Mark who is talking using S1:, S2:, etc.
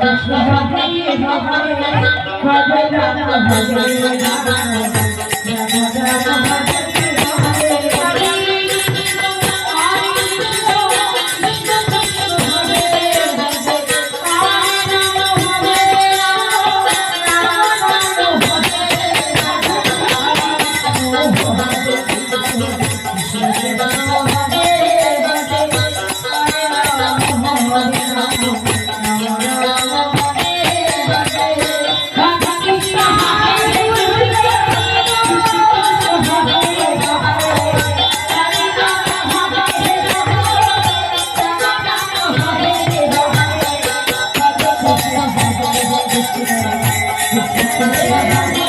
S1: Krishna Hare Hare Hare Yeah.